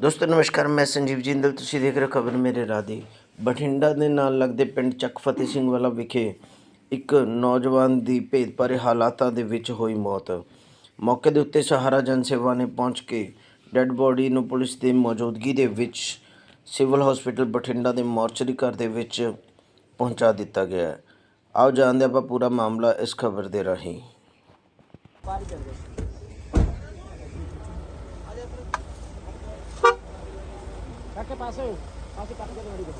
ਦੋਸਤੋ, ਨਮਸਕਾਰ, ਮੈਂ ਸੰਜੀਵ ਜਿੰਦਲ ਤੁਸੀਂ ਦੇਖ ਰਹੇ ਹੋ ਖਬਰ ਮੇਰੇ ਰਾਦੀ ਬਠਿੰਡਾ ਦੇ ਨਾਲ ਲੱਗਦੇ ਪਿੰਡ ਚੱਕ ਫਤਿਹ ਸਿੰਘ ਵਾਲਾ ਵਿਖੇ ਇੱਕ ਨੌਜਵਾਨ ਦੀ ਭੇਦਭਰੇ ਹਾਲਾਤਾਂ ਦੇ ਵਿੱਚ ਹੋਈ ਮੌਤ। ਮੌਕੇ ਦੇ ਉੱਤੇ ਸਹਾਰਾ ਜਨ ਸੇਵਾ ਨੇ ਪਹੁੰਚ ਕੇ ਡੈੱਡ ਬੋਡੀ ਨੂੰ ਪੁਲਿਸ ਦੀ ਮੌਜੂਦਗੀ ਦੇ ਵਿੱਚ ਸਿਵਲ ਹਸਪੀਟਲ ਬਠਿੰਡਾ ਦੇ ਮੋਰਚਰੀ ਘਰ ਦੇ ਵਿੱਚ ਪਹੁੰਚਾ ਦਿੱਤਾ ਗਿਆ ਆਓ ਜਾਣਦੇ ਆਪਾਂ ਪੂਰਾ ਮਾਮਲਾ ਇਸ ਖਬਰ ਦੇ ਰਾਹੀਂ। ਕਾਕੇ ਪਾਸੇ ਪਾਸੇ ਕੱਟ ਕੇ ਰੈਡੀ ਕਰ।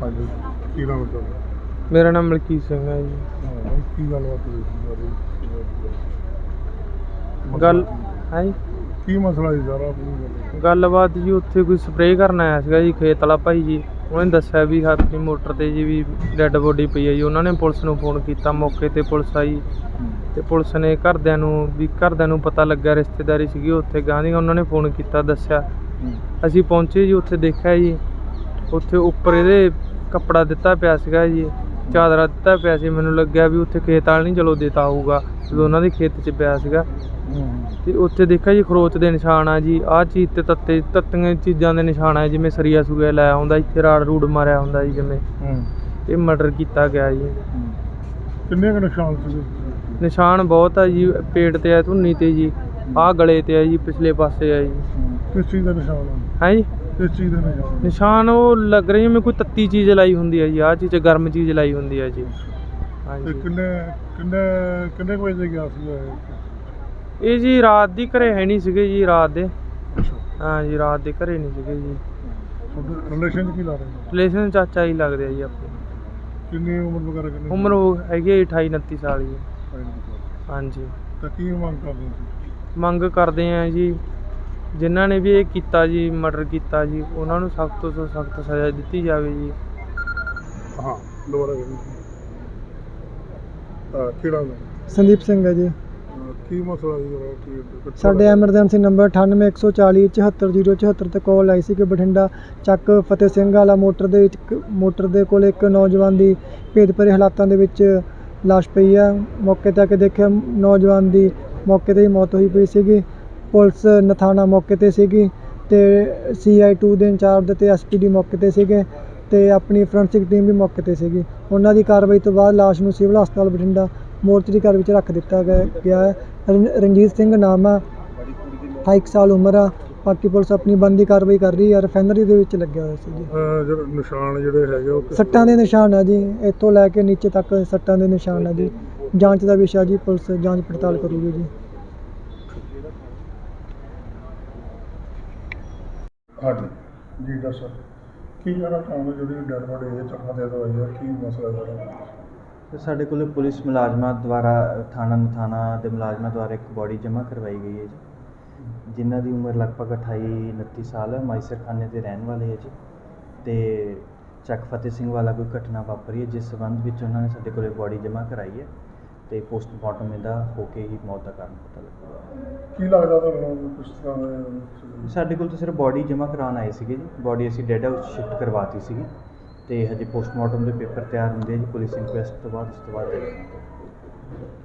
ਹਾਂਜੀ ਕੀ ਨਾਮ ਹੈ ਤੁਹਾਡਾ? ਮੇਰਾ ਨਾਮ ਮਲਕੀਤ ਸਿੰਘ ਹੈ ਜੀ। ਹਾਂ ਕੀ ਗੱਲਬਾਤ ਹੋਈ ਸੀ ਸਾਰੀ ਗੱਲ ਹੈ? ਜੀ ਕੀ ਮਸਲਾ ਹੈ ਸਾਰਾ ਆਪਣੀ ਗੱਲ? ਗੱਲਬਾਤ ਜੀ ਉੱਥੇ ਕੋਈ ਸਪਰੇਅ ਕਰਨ ਆਇਆ ਸੀਗਾ ਜੀ ਖੇਤ ਵਾਲਾ ਭਾਈ ਜੀ। ਉਹਨੇ ਦੱਸਿਆ ਵੀ ਹਾਥੀ ਮੋਟਰ ਤੇ ਜੀ ਵੀ ਡੈੱਡ ਬੋਡੀ ਪਈ ਹੈ ਜੀ। ਉਹਨਾਂ ਨੇ ਪੁਲਿਸ ਨੂੰ ਫੋਨ ਕੀਤਾ ਮੌਕੇ ਤੇ ਪੁਲਿਸ ਆਈ। ਤੇ ਪੁਲਿਸ ਨੇ ਘਰਦਿਆਂ ਨੂੰ ਵੀ ਘਰਦਿਆਂ ਨੂੰ ਪਤਾ ਲੱਗਿਆ ਰਿਸ਼ਤੇਦਾਰੀ ਸੀਗੀ ਉੱਥੇ ਗਾਂਧੀ ਉਹਨਾਂ ਨੇ ਫੋਨ ਕੀਤਾ ਦੱਸਿਆ। ਅਸੀਂ ਪਹੁੰਚੇ ਜੀ ਉੱਥੇ ਦੇਖਿਆ ਜੀ। ਉੱਥੇ ਉੱਪਰ ਇਹਦੇ ਕੱਪੜਾ ਦਿੱਤਾ ਪਿਆ ਸੀਗਾ ਜੀ ਚਾਦਰਾ ਦਿੱਤਾ ਪਿਆ ਸੀ। ਮੈਨੂੰ ਲੱਗਿਆ ਵੀ ਉੱਥੇ ਖੇਤ ਵਾਲ ਨਹੀਂ ਚਲੋ ਦਿੱਤਾ ਹੋਊਗਾ ਜਦੋਂ ਉਹਨਾਂ ਦੇ ਖੇਤ 'ਚ ਪਿਆ ਸੀਗਾ। ਤੇ ਉੱਥੇ ਦੇਖਿਆ ਜੀ ਖਰੋਚ ਦੇ ਨਿਸ਼ਾਨ ਆ ਜੀ ਆਹ ਚੀਜ਼ ਤੇ ਤੱਤੇ ਤੱਤੀਆਂ ਚੀਜ਼ਾਂ ਦੇ ਨਿਸ਼ਾਨ ਆ ਜਿਵੇਂ ਸਰੀਆ ਸੁਰੀਆ ਲਾਇਆ ਹੁੰਦਾ ਇੱਥੇ ਰਾੜ ਰੂੜ ਮਾਰਿਆ ਹੁੰਦਾ ਜੀ ਜਿਵੇਂ। ਇਹ ਮਰਡਰ ਕੀਤਾ ਗਿਆ ਜੀ। ਕਿੰਨੇ ਕੁ ਨਿਸ਼ਾਨ ਸੀਗੇ? ਨਿਸ਼ਾਨ ਬਹੁਤ ਆ ਜੀ ਪੇਟ ਤੇ ਆ ਧੁੰਨੀ ਤੇ ਜੀ ਆਹ ਗਲੇ ਤੇ ਆ ਜੀ ਪਿਛਲੇ ਪਾਸੇ ਆ ਜੀ। ਕਿਸ ਚੀਜ਼ ਦਾ ਨਿਸ਼ਾਨ ਆ? ਹੈ ਜੀ? ਕਿਸ ਚੀਜ਼ ਦਾ ਨਿਸ਼ਾਨ ਨਿਸ਼ਾਨ ਉਹ ਲੱਗ ਰਹੀ ਜਿਵੇਂ ਕੋਈ ਤੱਤੀ ਚੀਜ਼ ਲਾਈ ਹੁੰਦੀ ਹੈ ਜੀ ਆਹ ਚੀਜ਼ ਗਰਮ ਚੀਜ਼ ਲਾਈ ਹੁੰਦੀ ਹੈ ਜੀ। ਤੇ ਹਾਂਜੀ। ਕਿੰਨੇ ਕਿੰਨੇ ਕਿੰਨੇ ਕੁ ਵਜੇ ਗਿਆ ਸੀ ਇਹ? ਜੀ ਰਾਤ ਦੀ ਘਰੇ ਹੈ ਨਹੀਂ ਸੀਗੇ ਜੀ ਰਾਤ ਦੇ। ਹਾਂ ਜੀ ਰਾਤ ਦੇ ਘਰੇ ਨਹੀਂ ਸੀਗੇ ਜੀ। ਰਿਲੇਸ਼ਨ ਕੀ ਲਾ ਰਹੇ ਨੇ ਰਿਲੇਸ਼ਨ ਚਾਚਾ ਹੀ ਲੱਗਦੇ ਆ ਜੀ ਆਪਣੇ ਕਿੰਨੀ ਉਮਰ ਵਗੈਰਾ ਕਿੰਨੀ ਉਮਰ ਉਹ ਹੈਗੀ ਹੈ 28 29 ਸਾਲ ਜੀ। ਹਾਂਜੀ। ਤਾਂ ਕੀ ਮੰਗ ਕਰਦੇ ਸੀ ਮੰਗ ਕਰਦੇ ਆ ਜੀ ਜਿਨ੍ਹਾਂ ਨੇ ਵੀ ਇਹ ਕੀਤਾ ਜੀ ਮਰਡਰ ਕੀਤਾ ਜੀ ਉਹਨਾਂ ਨੂੰ ਸਖਤ ਤੋਂ ਸਖਤ ਸਜ਼ਾ ਦਿੱਤੀ ਜਾਵੇ ਜੀ। ਹਾਂ ਦੁਬਾਰਾ ਹਾਂ ਕਿਹੜਾ ਨਾਮ? ਸੰਦੀਪ ਸਿੰਘ ਹੈ ਜੀ। ਕੀ ਮਸਲਾ ਸੀ ਜਿਹੜਾ ਕੀ ਕਿੱਥੋਂ ਸਾਡੇ ਦਾ? ਐਮਰਜੈਂਸੀ ਨੰਬਰ 9814 74074 ਤੇ ਕਾਲ ਆਈ ਸੀ ਕਿ ਬਠਿੰਡਾ ਚੱਕ ਫਤਿਹ ਸਿੰਘ ਵਾਲਾ ਮੋਟਰ ਦੇ ਵਿੱਚ ਇੱਕ- ਮੋਟਰ ਦੇ ਕੋਲ ਇੱਕ ਨੌਜਵਾਨ ਦੀ ਭੇਦਭਰੇ ਹਾਲਾਤਾਂ ਦੇ ਵਿੱਚ ਲਾਸ਼ ਪਈ ਆ। ਮੌਕੇ ਤੇ ਆ ਕੇ ਦੇਖਿਆ ਨੌਜਵਾਨ ਦੀ ਮੌਕੇ ਤੇ ਹੀ ਮੌਤ ਹੋਈ ਪਈ ਸੀਗੀ। ਪੁਲਿਸ ਨਥਾਣਾ ਮੌਕੇ ਤੇ ਸੀਗੀ ਤੇ ਸੀਆਈ2 ਦੇ ਇੰਚਾਰਜ ਤੇ ਐਸਪੀਡੀ ਮੌਕੇ ਤੇ ਸੀਗੇ ਤੇ ਆਪਣੀ ਫੋਰੈਂਸਿਕ ਟੀਮ ਵੀ ਮੌਕੇ ਤੇ ਸੀਗੀ। ਉਹਨਾਂ ਦੀ ਕਾਰਵਾਈ ਤੋਂ ਬਾਅਦ ਲਾਸ਼ ਨੂੰ ਸਿਵਲ ਹਸਪਤਾਲ ਬਠਿੰਡਾ ਮੋਰਚਰੀ ਘਰ ਵਿੱਚ ਰੱਖ ਦਿੱਤਾ ਗਿਆ ਗਿਆ ਹੈ। ਰਣ- ਰਣਜੀਤ ਸਿੰਘ ਨਾਮ ਆ। 28 ਸਾਲ ਉਮਰ ਆ। ਬਾਕੀ ਪੁਲਿਸ ਆਪਣੀ ਬੰਦੀ ਕਾਰਵਾਈ ਕਰ ਰਹੀ ਹੈ। ਰਿਫਾਈਨਰੀ ਦੇ ਵਿੱਚ ਲੱਗਿਆ ਹੋਇਆ ਸੀ ਜੀ। ਅਹ ਜਿਹੜੇ ਨਿਸ਼ਾਨ ਜਿਹੜੇ ਹੈਗੇ ਉਹ ਕਿਸ- ਸੱਟਾਂ ਦੇ ਨਿਸ਼ਾਨ ਆ ਜੀ। ਇੱਥੋਂ ਲੈ ਕੇ ਨੀਚੇ ਤੱਕ ਸੱਟਾਂ ਦੇ ਨਿਸ਼ਾਨ ਆ ਜੀ। ਜਾਂਚ ਦਾ ਵਿਸ਼ਾ ਜੀ ਪੁਲਿਸ ਜਾਂਚ ਪੜਤਾਲ ਕਰੂਗੀ ਜੀ। ਹਾਂਜੀ। ਜੀ ਦੱਸੋ। ਕੀ ਕਹਿਣਾ ਚਾਹੁੰਦੇ ਜਿਹੜੀ ਡੈਡ ਬੋਡੀ ਇਹ ਚੱਕਾ ਦੇ ਦਵਾਈ ਹੈ ਕੀ ਮਸਲਾ ਹੈ ਤੇ ਸਾਡੇ ਕੋਲ ਪੁਲਿਸ ਮੁਲਾਜ਼ਮਾਂ ਦੁਆਰਾ ਥਾਣਾ ਨਥਾਣਾ ਦੇ ਮੁਲਾਜ਼ਮਾਂ ਦੁਆਰਾ ਇੱਕ ਬੋਡੀ ਜਮ੍ਹਾਂ ਕਰਵਾਈ ਗਈ ਹੈ ਜੀ। ਜਿਨ੍ਹਾਂ ਦੀ ਉਮਰ ਲਗਭਗ 28 29 ਸਾਲ ਹੈ ਮਾਈਸਰ ਖਾਨੇ ਦੇ ਰਹਿਣ ਵਾਲੇ ਹੈ ਜੀ। ਤੇ ਚੱਕ ਫਤਿਹ ਸਿੰਘ ਵਾਲਾ ਕੋਈ ਘਟਨਾ ਵਾਪਰੀ ਹੈ ਜਿਸ ਸਬੰਧ ਵਿੱਚ ਉਹਨਾਂ ਨੇ ਸਾਡੇ ਕੋਲੇ ਬੋਡੀ ਜਮ੍ਹਾਂ ਕਰਾਈ ਹੈ ਤੇ ਪੋਸਟਮਾਰਟਮ ਇਹਦਾ ਹੋ ਕੇ ਹੀ ਮੌਤ ਦਾ ਕਾਰਨ ਪਤਾ ਲੱਗਾ ਕੀ ਲੱਗਦਾ ਤੁਹਾਨੂੰ ਕਿਸ ਤਰ੍ਹਾਂ ਦਾ ਸਾਡੇ ਕੋਲ ਤਾਂ ਸਿਰਫ ਬੋਡੀ ਜਮ੍ਹਾਂ ਕਰਾਉਣ ਆਏ ਸੀਗੇ ਜੀ। ਬੋਡੀ ਅਸੀਂ ਡੈਡ ਹਾਊਸ ਸ਼ਿਫਟ ਕਰਵਾਤੀ ਸੀਗੀ। ਤੇ ਹਜੇ ਪੋਸਟਮਾਰਟਮ ਦੇ ਪੇਪਰ ਤਿਆਰ ਹੁੰਦੇ ਆ ਜੀ, ਪੁਲਿਸ ਇਨਕੁਐਸਟ ਤੋਂ ਬਾਅਦ, ਉਸ ਤੋਂ ਬਾਅਦ ਦੇਖਾਂਗੇ